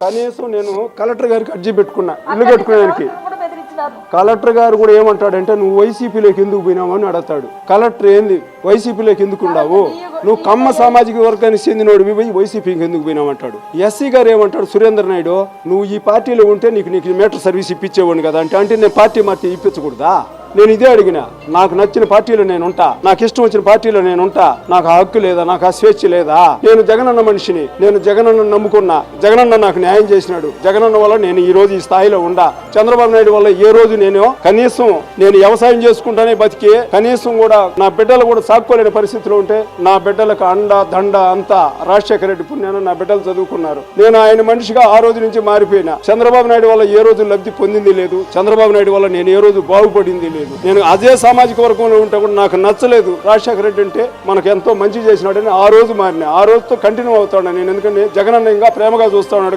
కనీసం నేను కలెక్టర్ గారికి అర్జీ పెట్టుకున్నా ఇల్లు కట్టుకునేదానికి కలెక్టర్ గారు కూడా ఏమంటాడంటే నువ్వు వైసీపీలోకి ఎందుకు పోయినావు? అని అడుగుతాడు. కలెక్టర్ ఏంది? వైసీపీలోకి ఎందుకు ఉండావు నువ్వు కమ్మ సామాజిక వర్గానికి చెందినోడివి పోయి వైసీపీకి ఎందుకు పోయినావు? అంటాడు. ఎస్సీ గారు ఏమంటాడు సురేంద్ర నాయుడు నువ్వు ఈ పార్టీలో ఉంటే నీకు నీకు మీటర్ సర్వీస్ ఇప్పించేవాడిని కదా అంటే అంటే నేను పార్టీ మార్చి ఇప్పించకూడదా? నేను ఇదే అడిగిన నాకు నచ్చిన పార్టీలో నేను ఉంటా నాకు ఇష్టం వచ్చిన పార్టీలో నేను ఉంటా నాకు ఆ హక్కు లేదా నాకు ఆ స్వేచ్ఛ లేదా? నేను జగనన్న మనిషిని నేను జగనన్న నమ్ముకున్నా జగనన్న నాకు న్యాయం చేసినాడు జగనన్న వల్ల నేను ఈ రోజు ఈ స్థాయిలో ఉండా. చంద్రబాబు నాయుడు వల్ల ఏ రోజు నేను కనీసం నేను వ్యవసాయం చేసుకుంటానే బతికి కనీసం కూడా నా బిడ్డలు కూడా సాక్కోలేని పరిస్థితిలో ఉంటే నా బిడ్డలకు అండ దండ అంతా రాజశేఖర రెడ్డి పుణ్యాన నా బిడ్డలు చదువుకున్నారు. నేను ఆయన మనిషిగా ఆ రోజు నుంచి మారిపోయినా. చంద్రబాబు నాయుడు వల్ల ఏ రోజు లబ్ధి పొందింది లేదు. చంద్రబాబు నాయుడు వల్ల నేను ఏ రోజు బాగుపడింది లేదు. నేను అదే సామాజిక వర్గంలో ఉంటే కూడా నాకు నచ్చలేదు. రాజశేఖర రెడ్డి అంటే మనకు ఎంతో మంచి చేసినాడని ఆ రోజు మారిన. ఆ రోజుతో కంటిన్యూ అవుతాడు నేను ఎందుకంటే జగనన్న ఇంకా ప్రేమగా చూస్తా ఉన్నాడు.